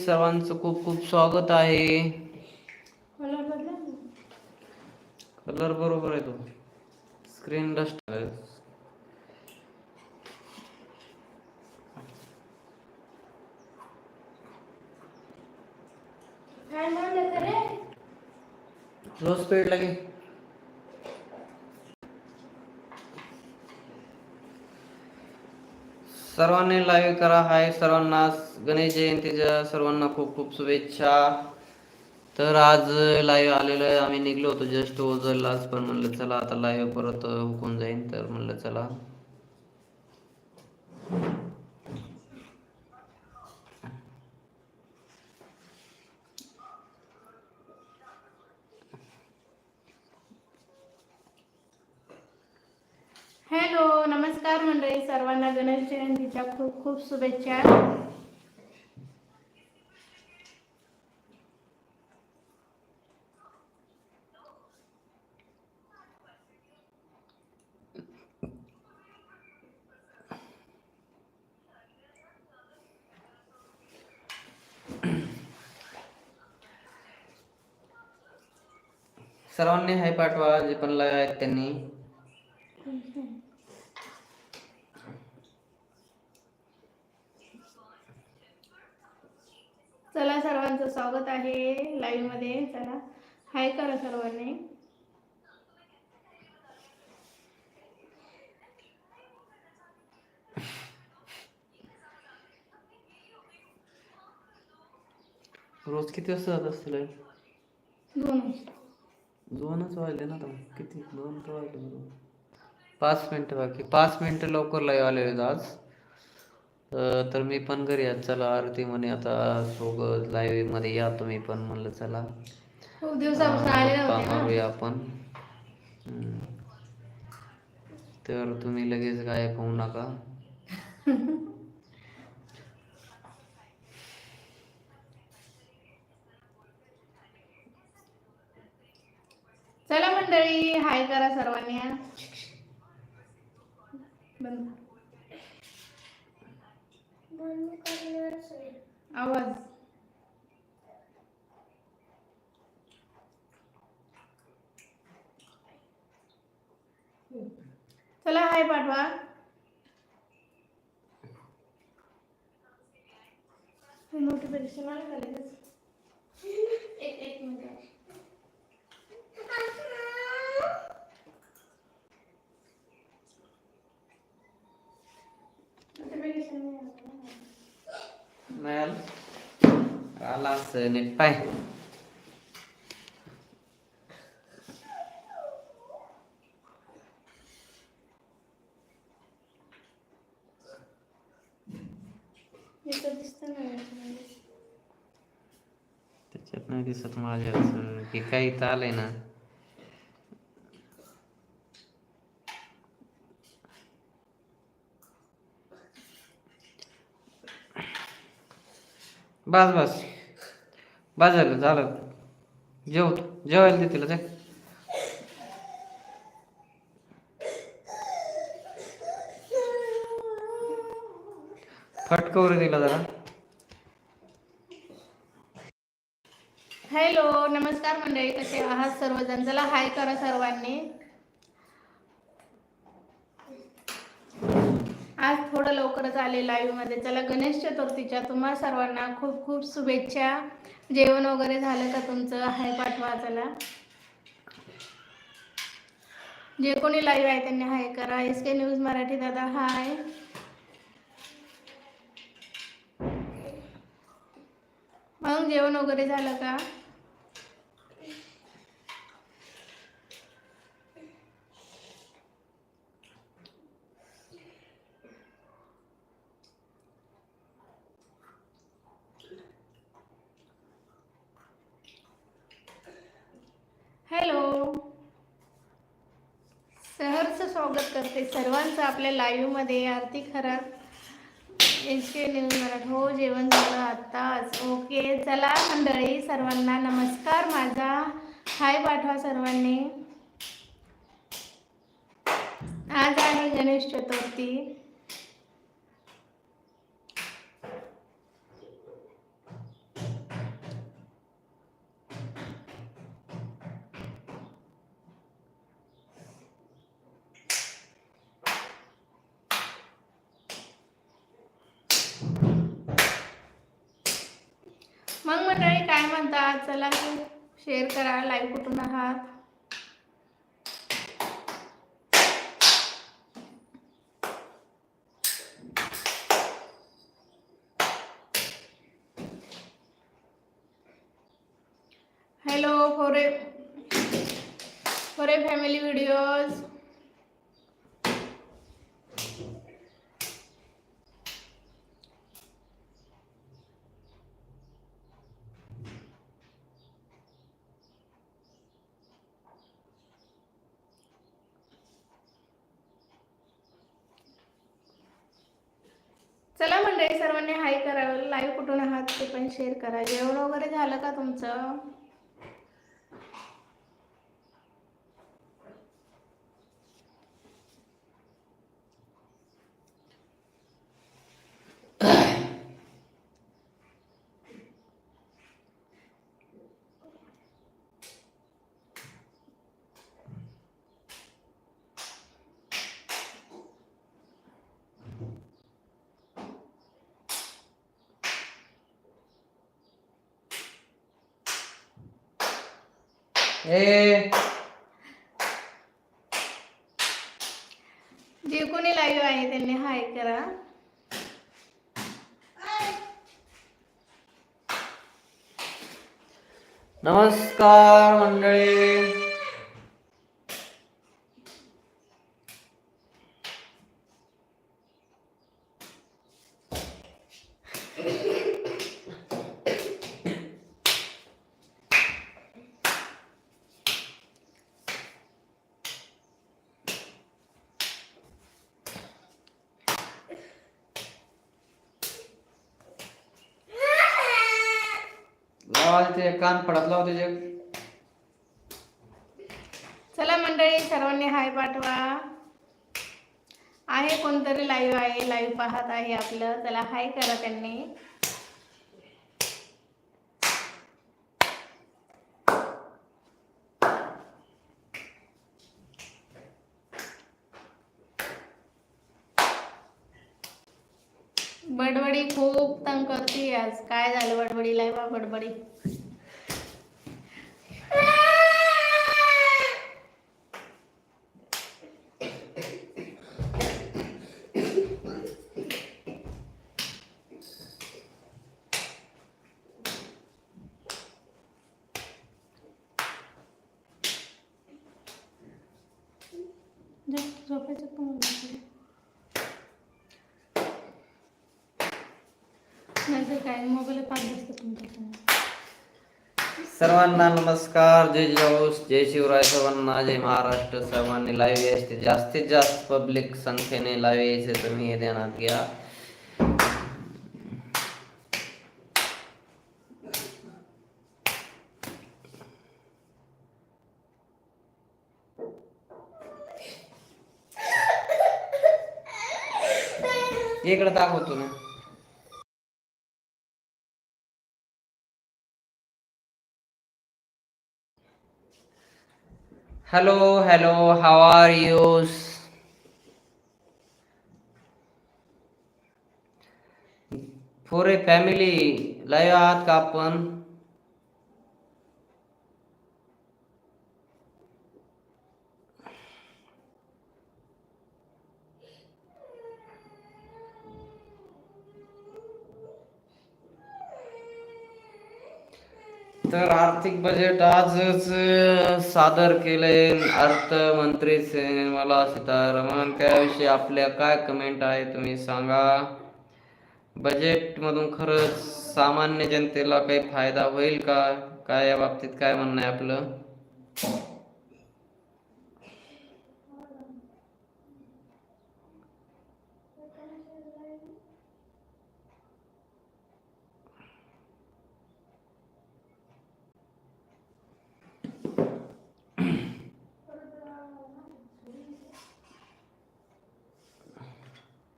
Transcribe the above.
सर्वांचं खूप खूप स्वागत आहे. कलर बरोबर आहे तो. स्क्रीन डस्ट फॅन बंद कर सर्वांनी लाईव्ह करा. हाय सर्वांना. गणेश जयंतीच्या सर्वांना खूप खूप शुभेच्छा. तर आज लाईव्ह आलेलो आहे. आम्ही निघलो होतो जस्ट ओझरलाच पण म्हणलं चला आता लाईव्ह परत हुकून जाईन. तर म्हणलं चला हॅलो नमस्कार मंडळी सर्वांना गणेश जयंतीच्या खूप खूप शुभेच्छा. सर्वांनी हाय पाठवा जे पण लाईव्ह आहेत त्यांनी चला सर्वांचं स्वागत आहे लाईव्हमध्ये. चला. हाय करा सर्वांनी. रोज किती वाजता जात असतील? दोन. दोनच वाजले ना आता. किती? दोन तर वाजले. पाच मिनिटं बाकी. पाच मिनिटं लवकर लाईव्ह आले आहेत आज. तर मी पण घरी आज चला आरती म्हणे आता सोबत लाईव्हमध्ये या तुम्ही पण म्हणलं चला. मारूया आपण. तर तुम्ही लगेच गायब होऊ नका. चला मंडळी हाय करा सर्वांनी हा. आवाज. चला हाय पाठवा. नोटिफिकेशन आलं का लगेच? एक एक मिनिट नोटिफिकेशन नाही आलं ना. नाही आलं? आला असं नीट पाय. त्याच्यात नाही दिसत माझ्याच की काही इथं आलंय ना. बस बस. बाजारला झालं. झालं जेव जेवायला दे तिला ते फटकवर दिला जरा. हॅलो नमस्कार मंडळी कसे आहात सर्वजण? चला हाय करा सर्वांनी. आज थोडं लवकरच आले लाईव्हमध्ये. चला गणेश चतुर्थीच्या तुम्हा सर्वांना खूप खूप शुभेच्छा. जेवण वगैरे झालं का तुमचं? हाय पाठवा चला. जे कोणी लाईव्ह आहे त्यांनी हाय करा. एस के न्यूज मराठी दादा हाय. मग जेवण वगैरे झालं का हॅलो सहर्ष स्वागत करते सर्वांचं आपल्या लाईव्हमध्ये आरती खराब एच के न्यूज मराठ. हो जेवण झालं आत्ताच ओके चला मंडळी सर्वांना नमस्कार माझा. हाय पाठवा सर्वांनी. आज आहे गणेश चतुर्थी. मग मंडळी काय म्हणतात? चला शेअर करा लाईव्ह कुठून आहात? हॅलो फोरे फोरे फॅमिली व्हिडिओज चला मंडळी सर्वांनी हाय करावं. लाईव्ह कुठून आहात ते पण शेअर करा. जेवण वगैरे झालं का तुमचं? ए. जे कोणी लाईव्ह आहे त्यांनी? हाय करा. नमस्कार मंडळी. आवाज ते कान पडत लाव त्याचे चला मंडळी सर्वांनी हाय पाठवा. आहे कोणतरी लाईव्ह आहे लाईव्ह पाहत आहे आपलं. चला हाय करा त्यांनी. बडबडी खूप तंग करते आज. काय झालं बडबडीला बा बडबडी. झोपायचं पण काय? मोबाईल तुमच्या सर्वांना नमस्कार. जय जौस जय शिवराय सर्वांना. जय महाराष्ट्र सर्वांनी. लाईव्ह यायचे जास्तीत जास्त पब्लिक संख्येने लाईव्ह यायचे तुम्ही हे ध्यानात घ्या. इकडे दाखवतो ना hello hello how are you फोरे फॅमिली लाईव्ह आहात का आपण तर आर्थिक बजेट आजच सादर केले अर्थमंत्री निर्मला सीतारामन त्याविषयी आपल्या काय कमेंट आहे तुम्ही सांगा. बजेट मधून खरंच सामान्य जनतेला काही फायदा होईल का? काय या बाबतीत काय म्हणणं आहे आपलं?